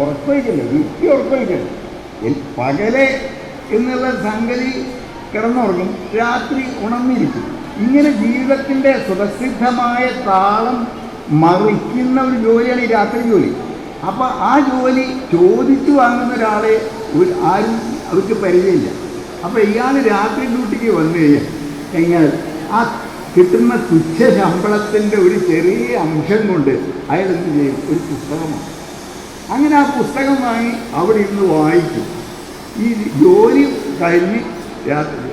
ഉറക്കൊഴിക്കില്ല യുക്തി ഉറക്കൊഴിക്കില്ല എൽ- പകലെ എന്നുള്ള സംഗതി കിടന്നുറങ്ങും രാത്രി ഉണർന്നിരിക്കും. ഇങ്ങനെ ജീവിതത്തിന്റെ സുപ്രസിദ്ധമായ താളം മറിക്കുന്ന ഒരു ജോലിയാണ് ഈ രാത്രി ജോലി. അപ്പോൾ ആ ജോലി ചോദിച്ചു വാങ്ങുന്ന ഒരാളെ ഒരു ആരും അവർക്ക് പരിചയമില്ല. അപ്പോൾ ഇയാൾ രാത്രി ഡ്യൂട്ടിക്ക് വന്നു കഴിഞ്ഞാൽ എങ്ങനെ? ആ കിട്ടുന്ന തുച്ഛ ശമ്പളത്തിന്റെ ഒരു ചെറിയ അംശം കൊണ്ട് അയാൾ എന്ത് ചെയ്യും? ഒരു പുസ്തകമാണ് അങ്ങനെ ആ പുസ്തകം വാങ്ങി അവിടെ ഇരുന്ന് വായിക്കും. ഈ ജോലി കഴിഞ്ഞ് രാത്രി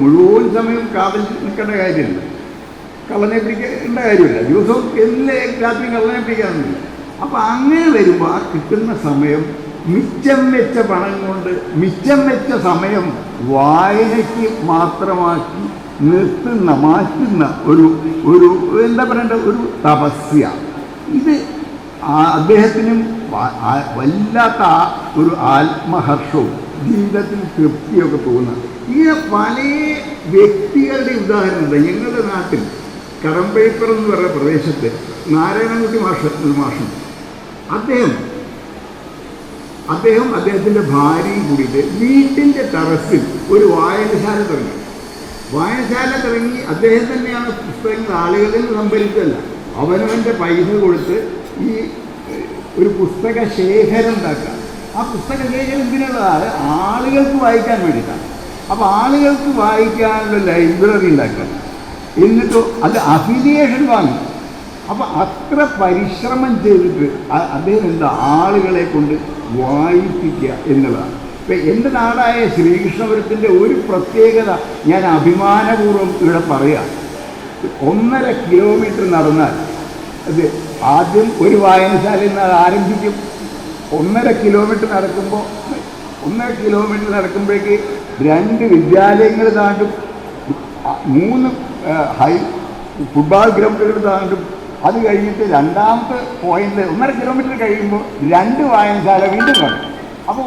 മുഴുവൻ സമയം കാവൽ നിൽക്കേണ്ട കാര്യമില്ല. കള്ളനെ പിടിക്കേണ്ട കാര്യമില്ല. ദിവസവും എല്ലാ രാത്രി കള്ളനെ പിടിക്കാറുണ്ട്. അപ്പോൾ അങ്ങനെ വരുമ്പോൾ ആ കിട്ടുന്ന സമയം മിച്ചം വെച്ച പണം കൊണ്ട് മിച്ചം വെച്ച സമയം വായനയ്ക്ക് മാത്രമാക്കി നിർത്തുന്ന മാറ്റുന്ന ഒരു ഒരു എന്താ പറയണ്ട ഒരു തപസ്യ. ഇത് അദ്ദേഹത്തിനും വല്ലാത്ത ഒരു ആത്മഹർഷവും ജീവിതത്തിൽ തൃപ്തിയൊക്കെ തോന്നുന്നത് ഇങ്ങനെ പല വ്യക്തികളുടെ ഉദാഹരണമുണ്ട് ഞങ്ങളുടെ നാട്ടിൽ കടമ്പേപ്പർ എന്ന് പറയുന്ന പ്രദേശത്ത് നാരായണൻകുട്ടി മാഷ മാഷുണ്ട്. അദ്ദേഹം അദ്ദേഹം അദ്ദേഹത്തിന്റെ ഭാര്യയും കൂടിയിട്ട് വീട്ടിന്റെ ടെറസിൽ ഒരു വായനശാല തുടങ്ങി. വായനശാല തുടങ്ങി. അദ്ദേഹം തന്നെയാണ് പുസ്തകങ്ങൾ ആളുകളിൽ സംഭരിച്ചതല്ല. അവനവന്റെ പൈസ കൊടുത്ത് ഈ ഒരു പുസ്തക ശേഖരം ഉണ്ടാക്കുക. ആ പുസ്തക ശേഖരം എന്തിനുള്ളതാണ്? ആളുകൾക്ക് വായിക്കാൻ വേണ്ടിയിട്ടാണ്. അപ്പോൾ ആളുകൾക്ക് വായിക്കാനുള്ള ലൈബ്രറി ഉണ്ടാക്കുക. എന്നിട്ടോ അത് അഫിലിയേഷൻ വാങ്ങി അപ്പോൾ അത്ര പരിശ്രമം ചെയ്തിട്ട് അദ്ദേഹം എന്താ ആളുകളെ കൊണ്ട് വായിപ്പിക്കുക എന്നുള്ളതാണ്. ഇപ്പം എന്റെ നാടായ ശ്രീകൃഷ്ണപുരത്തിന്റെ ഒരു പ്രത്യേകത ഞാൻ അഭിമാനപൂർവം ഇവിടെ പറയാം. ഒന്നര കിലോമീറ്റർ നടന്നാൽ അത് ആദ്യം ഒരു വായനശാലയിൽ നിന്ന് അത് ആരംഭിക്കും. ഒന്നര കിലോമീറ്റർ നടക്കുമ്പോൾ ഒന്നര കിലോമീറ്റർ നടക്കുമ്പോഴേക്ക് രണ്ട് വിദ്യാലയങ്ങൾ താണ്ടും മൂന്ന് ഹൈ ഫുട്ബോൾ ഗ്രൗണ്ടുകൾ താണ്ടും. അത് കഴിഞ്ഞിട്ട് രണ്ടാമത്തെ പോയിന്റ് ഒന്നര കിലോമീറ്റർ കഴിയുമ്പോൾ രണ്ട് വായനശാല വീണ്ടും കാണും. അപ്പോൾ